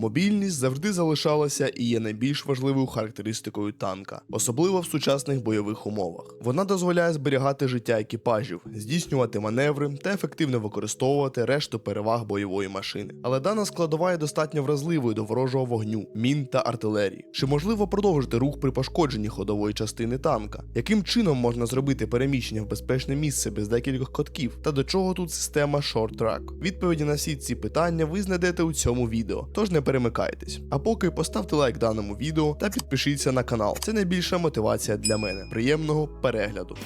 Мобільність завжди залишалася і є найбільш важливою характеристикою танка, особливо в сучасних бойових умовах. Вона дозволяє зберігати життя екіпажів, здійснювати маневри та ефективно використовувати решту переваг бойової машини. Але дана складова є достатньо вразливою до ворожого вогню, мін та артилерії. Чи можливо продовжити рух при пошкодженні ходової частини танка? Яким чином можна зробити переміщення в безпечне місце без декількох котків? Та до чого тут система Short Track? Відповіді на всі ці питання ви знайдете у цьому відео, тож не перемикайтесь. А поки поставте лайк даному відео та підпишіться на канал. Це найбільша мотивація для мене. Приємного перегляду.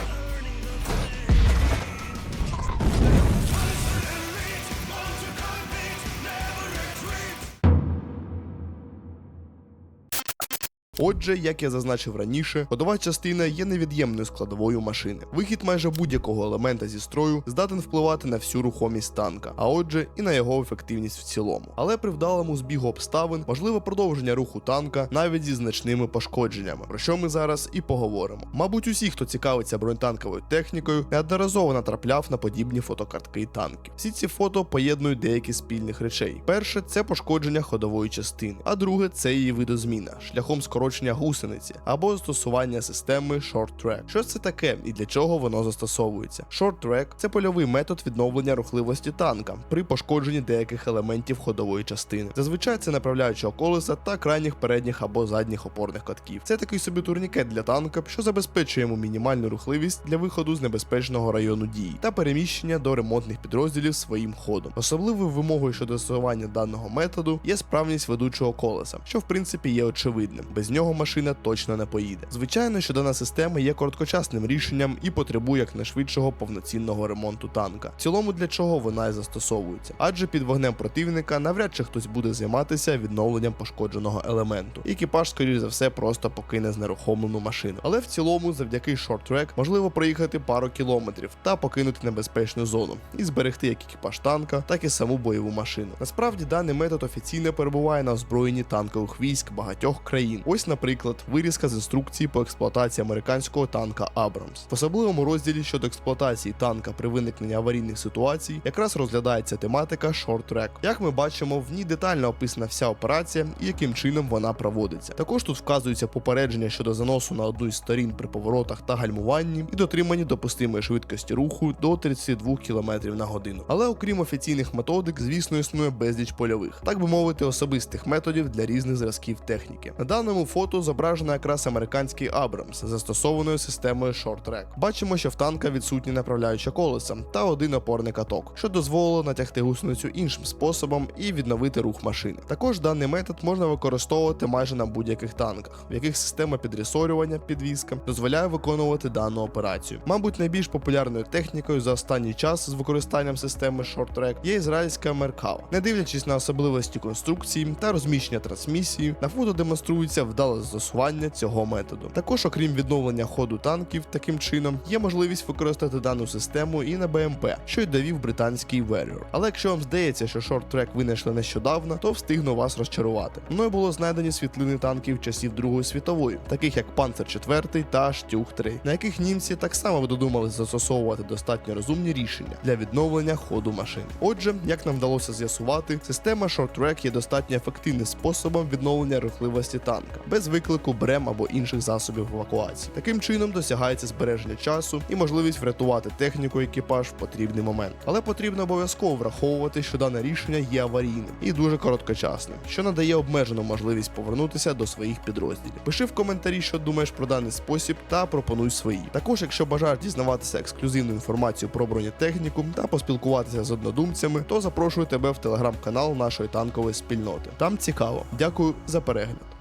Отже, як я зазначив раніше, ходова частина є невід'ємною складовою машини. Вихід майже будь-якого елемента зі строю здатен впливати на всю рухомість танка, а отже, і на його ефективність в цілому. Але при вдалому збігу обставин можливе продовження руху танка навіть зі значними пошкодженнями, про що ми зараз і поговоримо. Мабуть, усі, хто цікавиться бронетанковою технікою, неодноразово натрапляв на подібні фотокартки танків. Всі ці фото поєднують деякі спільних речей. Перше це пошкодження ходової частини, а друге це її видозміна шляхом скорочення гусениці або застосування системи Short Track. Що це таке і для чого воно застосовується? Short Track – це польовий метод відновлення рухливості танка при пошкодженні деяких елементів ходової частини. Зазвичай це направляючого колеса та крайніх передніх або задніх опорних катків. Це такий собі турнікет для танка, що забезпечує йому мінімальну рухливість для виходу з небезпечного району дії та переміщення до ремонтних підрозділів своїм ходом. Особливою вимогою щодо застосування даного методу є справність ведучого колеса, що в принципі є очевидним. Без нього машина точно не поїде. Звичайно, що дана система є короткочасним рішенням і потребує якнайшвидшого повноцінного ремонту танка. В цілому для чого вона і застосовується, адже під вогнем противника навряд чи хтось буде займатися відновленням пошкодженого елементу. Екіпаж, скоріш за все, просто покине знерухомлену машину. Але в цілому, завдяки шорт-трек, можливо проїхати пару кілометрів та покинути небезпечну зону і зберегти як екіпаж танка, так і саму бойову машину. Насправді даний метод офіційно перебуває на озброєнні танкових військ багатьох країн. Ось, наприклад, вирізка з інструкції по експлуатації американського танка Абрамс. В особливому розділі щодо експлуатації танка при виникненні аварійних ситуацій якраз розглядається тематика Track. Як ми бачимо, в ній детально описана вся операція і яким чином вона проводиться. Також тут вказується попередження щодо заносу на одну із сторін при поворотах та гальмуванні і дотриманні допустимої швидкості руху до 32 км на годину. Але окрім офіційних методик, звісно, існує безліч польових, так би мовити, особистих методів для різних зразків техніки. На даному фото зображено якраз американський Абрамс застосованою системою Short Track. Бачимо, що в танка відсутні направляюча колеса та один опорний каток, що дозволило натягти гусеницю іншим способом і відновити рух машини. Також даний метод можна використовувати майже на будь-яких танках, в яких система підресорювання підвізка дозволяє виконувати дану операцію. Мабуть, найбільш популярною технікою за останній час з використанням системи Short Track є ізраїльська Меркава. Не дивлячись на особливості конструкції та розміщення трансмісії, на фото демонструється вдале застосування цього методу. Також, окрім відновлення ходу танків, таким чином є можливість використати дану систему і на БМП, що й довів британський Warrior. Але якщо вам здається, що Track винайшли нещодавно, то встигну вас розчарувати. Мною було знайдені світлини танків часів Другої світової, таких як Панцер 4 та Штюг 3, на яких німці так само додумались застосовувати достатньо розумні рішення для відновлення ходу машини. Отже, як нам вдалося з'ясувати, система Track є достатньо ефективним способом відновлення рухливості танка без виклику брем або інших засобів евакуації. Таким чином досягається збереження часу і можливість врятувати техніку екіпаж в потрібний момент. Але потрібно обов'язково враховувати, що дане рішення є аварійним і дуже короткочасним, що надає обмежену можливість повернутися до своїх підрозділів. Пиши в коментарі, що думаєш про даний спосіб, та пропонуй свої. Також, якщо бажаєш дізнаватися ексклюзивну інформацію про бронетехніку та поспілкуватися з однодумцями, то запрошую тебе в телеграм-канал нашої танкової спільноти. Там цікаво. Дякую за перегляд.